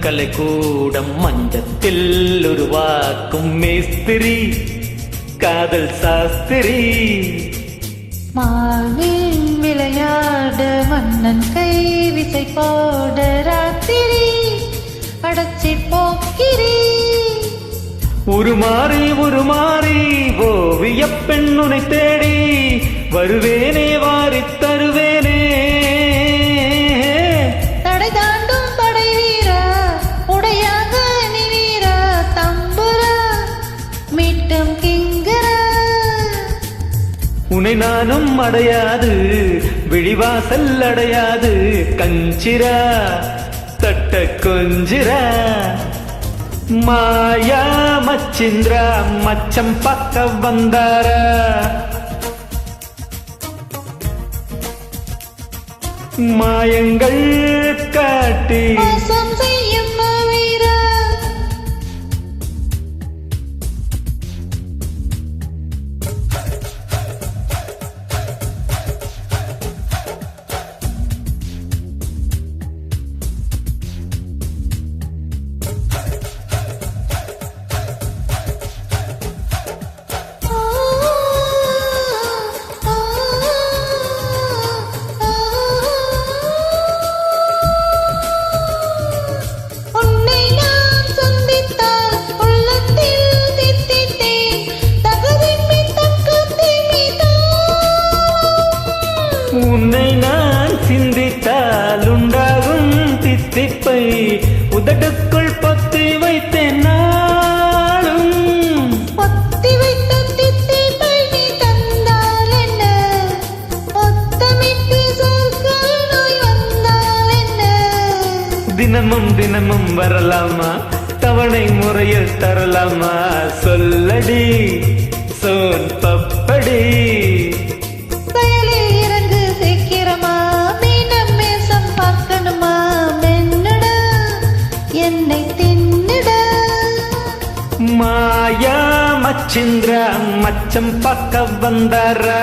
கலைக்கூடம் மஞ்சத்தில் உருவாக்கும் மேஸ்திரி காதல் சாஸ்திரி. மாவின் விளையாட மன்னன் கை விசை போட ராத்திரி அடைச்சி போக்கிரி. உருமாறி உருமாறி ஓவிய பெண்ணுனை தேடி வருவேனே வாரித் நானும் அடையாது விழிவாசல் அடையாது. கஞ்சிரா தட்ட கொஞ்சிரா. மாயா மச்சிந்திரா மச்சம் பக்க வந்தாரா? மாயங்கள் காட்டி தித்திப்பை உதட்டுக்குள் பொத்தி வைத்தேன் நாளும். ஒத்தி வைத்த தித்திப்பை நீ தந்தால் என்ன? நோய் வந்தால் என்ன? தினமும் தினமும் வரலாமா? தவணை முறையில் தரலாமா? சொல்லடி சோன் பப்படி மாயா மச்சிந்திர மச்சம் பக்க வந்தாரா.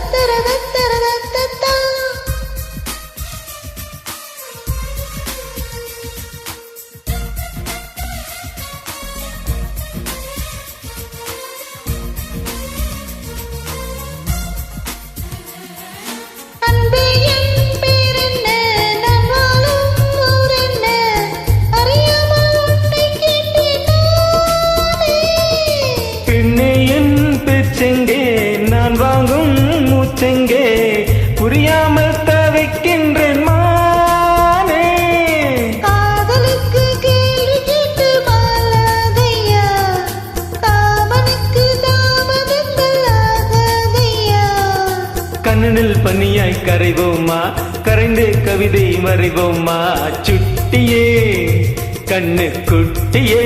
கண்ணனில் பனியாய் கரைவோமா? கரைந்து கவிதை வரைவோமா சுட்டியே கண்ணு குட்டியே.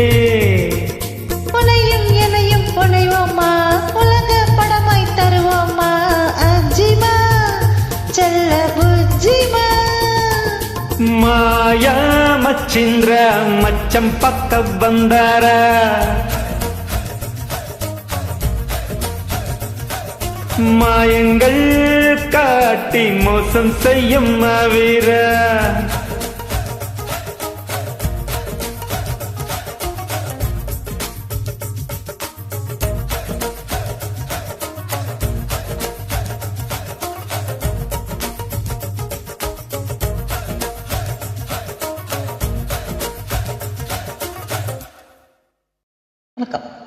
உனையும் எனையும் புனைவோமா? உலக படமாய் தருவோமா? அஜிமா செல்ல புஜிமா மாயா மச்சிந்திர மச்சம் பக்க வந்தாரா? மாயங்கள் காட்டி மோசம் செய்யும் வீரா வணக்கம்.